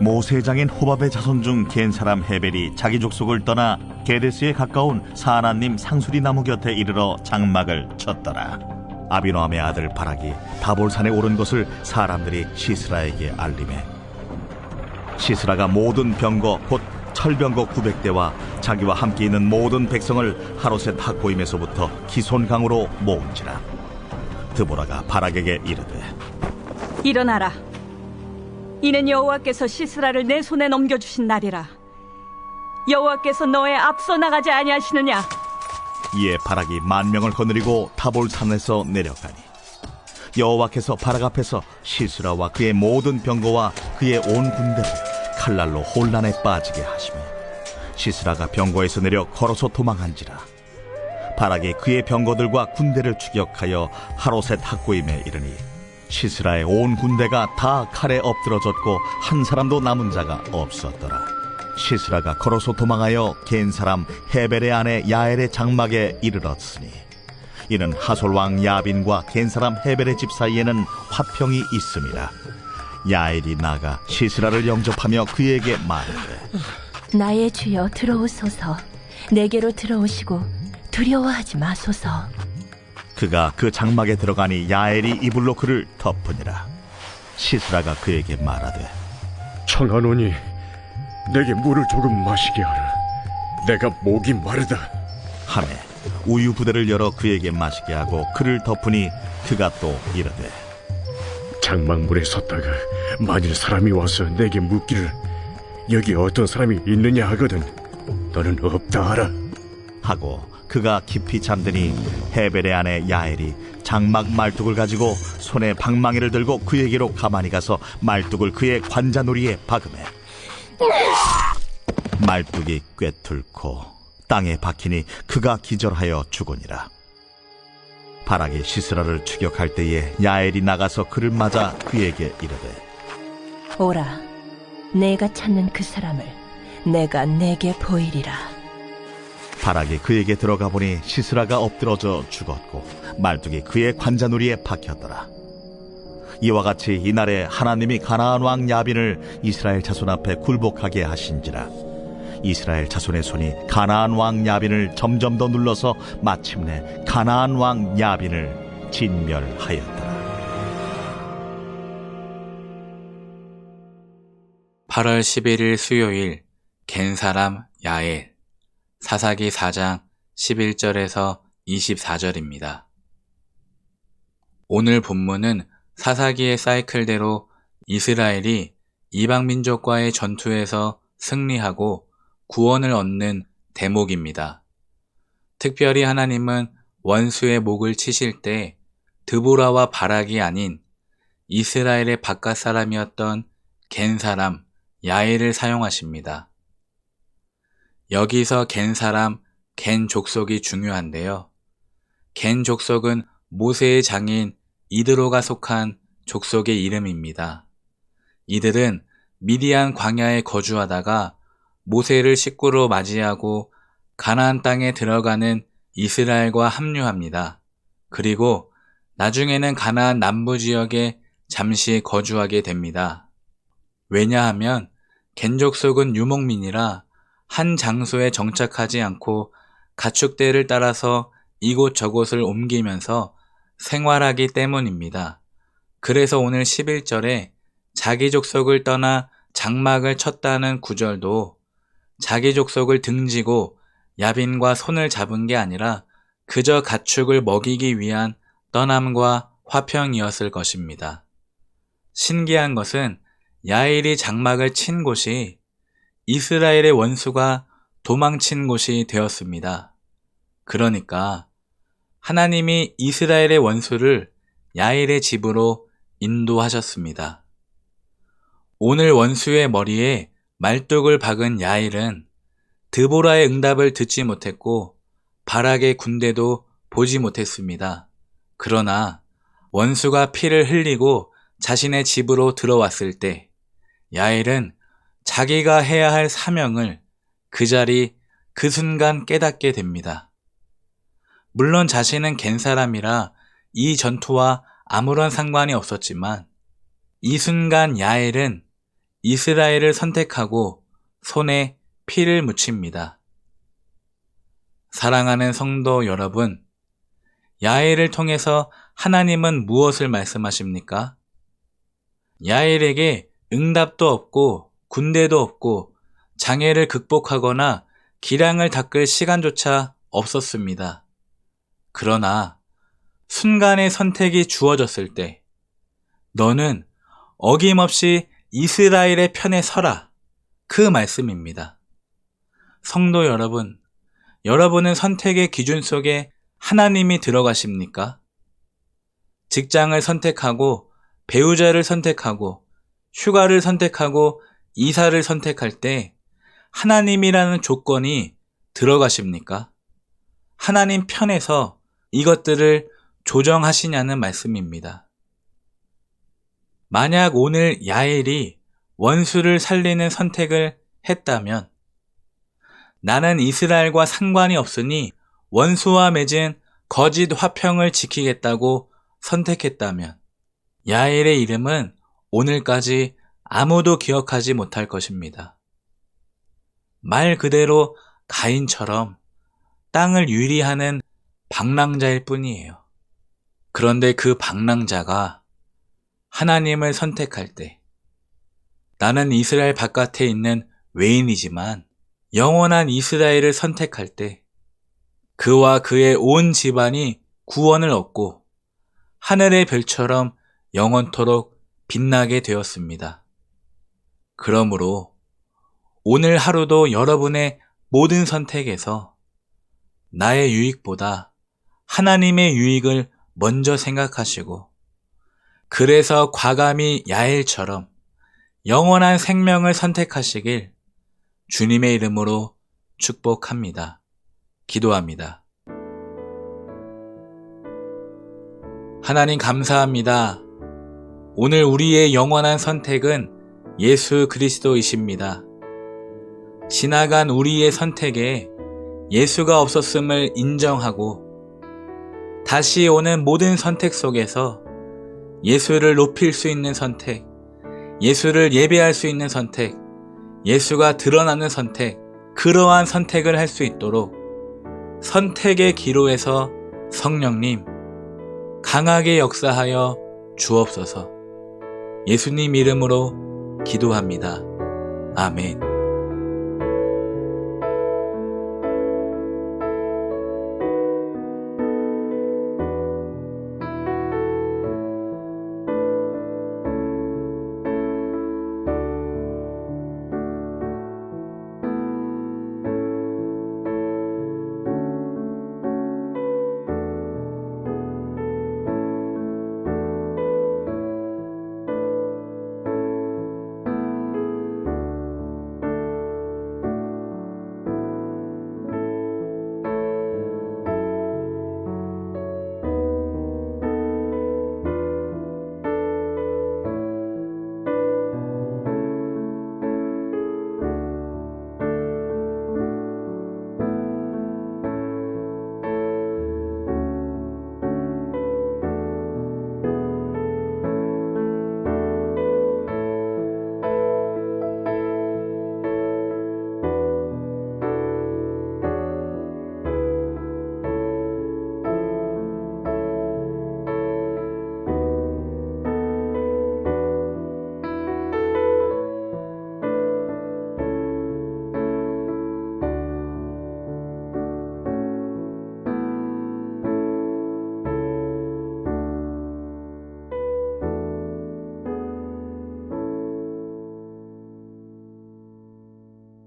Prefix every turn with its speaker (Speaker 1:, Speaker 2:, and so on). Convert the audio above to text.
Speaker 1: 모세장인 호밥의 자손 중 겐 사람 헤벨이 자기 족속을 떠나 게데스에 가까운 사하나님 상수리 나무 곁에 이르러 장막을 쳤더라. 아비노함의 아들 바락이 다볼산에 오른 것을 사람들이 시스라에게 알림해 시스라가 모든 병거 곧 철병거 900대와 자기와 함께 있는 모든 백성을 하루셋 학고임에서부터 기손강으로 모은지라 드보라가 바락에게 이르되
Speaker 2: 일어나라. 이는 여호와께서 시스라를 내 손에 넘겨주신 날이라. 여호와께서 너의 앞서 나가지 아니하시느냐?
Speaker 1: 이에 바락이 만 명을 거느리고 타볼산에서 내려가니 여호와께서 바락 앞에서 시스라와 그의 모든 병거와 그의 온 군대를 칼날로 혼란에 빠지게 하시며 시스라가 병거에서 내려 걸어서 도망한지라 바락이 그의 병거들과 군대를 추격하여 하로셋 학고임에 이르니 시스라의 온 군대가 다 칼에 엎드러졌고 한 사람도 남은 자가 없었더라. 시스라가 걸어서 도망하여 겐 사람 헤벨의 아내 야엘의 장막에 이르렀으니 이는 하솔 왕 야빈과 겐 사람 헤벨의 집 사이에는 화평이 있음이라. 야엘이 나가 시스라를 영접하며 그에게 말하되
Speaker 3: 나의 주여 들어오소서 내게로 들어오시고 두려워하지 마소서
Speaker 1: 그가 그 장막에 들어가니 야엘이 이불로 그를 덮으니라. 시스라가 그에게 말하되
Speaker 4: 청하노니 내게 물을 조금 마시게 하라. 내가 목이 마르다.
Speaker 1: 하매 우유 부대를 열어 그에게 마시게 하고 그를 덮으니 그가 또 이르되
Speaker 4: 장막물에 섰다가 만일 사람이 와서 내게 묻기를 여기 어떤 사람이 있느냐 하거든 너는 없다 하라.
Speaker 1: 하고 그가 깊이 잠드니 헤벨의 아내 야엘이 장막 말뚝을 가지고 손에 방망이를 들고 그에게로 가만히 가서 말뚝을 그의 관자놀이에 박음해 말뚝이 꿰뚫고 땅에 박히니 그가 기절하여 죽으니라. 바락이 시스라를 추격할 때에 야엘이 나가서 그를 맞아 그에게 이르되
Speaker 3: 오라 내가 찾는 그 사람을 내가 내게 보이리라
Speaker 1: 바락이 그에게 들어가 보니 시스라가 엎드러져 죽었고 말뚝이 그의 관자놀이에 박혔더라. 이와 같이 이날에 하나님이 가나안 왕 야빈을 이스라엘 자손 앞에 굴복하게 하신지라. 이스라엘 자손의 손이 가나안 왕 야빈을 점점 더 눌러서 마침내 가나안 왕 야빈을 진멸하였더라.
Speaker 5: 8월 11일 수요일 겐 사람 야엘 사사기 4장 11절에서 24절입니다. 오늘 본문은 사사기의 사이클대로 이스라엘이 이방 민족과의 전투에서 승리하고 구원을 얻는 대목입니다. 특별히 하나님은 원수의 목을 치실 때 드보라와 바락이 아닌 이스라엘의 바깥 사람이었던 겐 사람 야엘을 사용하십니다. 여기서 겐 사람, 겐 족속이 중요한데요. 겐 족속은 모세의 장인 이드로가 속한 족속의 이름입니다. 이들은 미디안 광야에 거주하다가 모세를 식구로 맞이하고 가나안 땅에 들어가는 이스라엘과 합류합니다. 그리고 나중에는 가나안 남부 지역에 잠시 거주하게 됩니다. 왜냐하면 겐족속은 유목민이라 한 장소에 정착하지 않고 가축대를 따라서 이곳저곳을 옮기면서 생활하기 때문입니다. 그래서 오늘 11절에 자기 족속을 떠나 장막을 쳤다는 구절도 자기 족속을 등지고 야빈과 손을 잡은 게 아니라 그저 가축을 먹이기 위한 떠남과 화평이었을 것입니다. 신기한 것은 야일이 장막을 친 곳이 이스라엘의 원수가 도망친 곳이 되었습니다. 그러니까 하나님이 이스라엘의 원수를 야일의 집으로 인도하셨습니다. 오늘 원수의 머리에 말뚝을 박은 야일은 드보라의 응답을 듣지 못했고 바락의 군대도 보지 못했습니다. 그러나 원수가 피를 흘리고 자신의 집으로 들어왔을 때 야일은 자기가 해야 할 사명을 그 자리 그 순간 깨닫게 됩니다. 물론 자신은 갠 사람이라 이 전투와 아무런 상관이 없었지만 이 순간 야엘은 이스라엘을 선택하고 손에 피를 묻힙니다. 사랑하는 성도 여러분, 야엘을 통해서 하나님은 무엇을 말씀하십니까? 야엘에게 응답도 없고 군대도 없고 장애를 극복하거나 기량을 닦을 시간조차 없었습니다. 그러나 순간의 선택이 주어졌을 때 너는 어김없이 이스라엘의 편에 서라. 그 말씀입니다. 성도 여러분, 여러분은 선택의 기준 속에 하나님이 들어가십니까? 직장을 선택하고 배우자를 선택하고 휴가를 선택하고 이사를 선택할 때 하나님이라는 조건이 들어가십니까? 하나님 편에서 이것들을 조정하시냐는 말씀입니다. 만약 오늘 야엘이 원수를 살리는 선택을 했다면 나는 이스라엘과 상관이 없으니 원수와 맺은 거짓 화평을 지키겠다고 선택했다면 야엘의 이름은 오늘까지 아무도 기억하지 못할 것입니다. 말 그대로 가인처럼 땅을 유리하는 방랑자일 뿐이에요. 그런데 그 방랑자가 하나님을 선택할 때 나는 이스라엘 바깥에 있는 외인이지만 영원한 이스라엘을 선택할 때 그와 그의 온 집안이 구원을 얻고 하늘의 별처럼 영원토록 빛나게 되었습니다. 그러므로 오늘 하루도 여러분의 모든 선택에서 나의 유익보다 하나님의 유익을 먼저 생각하시고 그래서 과감히 야엘처럼 영원한 생명을 선택하시길 주님의 이름으로 축복합니다. 기도합니다. 하나님 감사합니다. 오늘 우리의 영원한 선택은 예수 그리스도이십니다. 지나간 우리의 선택에 예수가 없었음을 인정하고 다시 오는 모든 선택 속에서 예수를 높일 수 있는 선택, 예수를 예배할 수 있는 선택, 예수가 드러나는 선택, 그러한 선택을 할 수 있도록 선택의 기로에서 성령님 강하게 역사하여 주옵소서 예수님 이름으로 기도합니다. 아멘.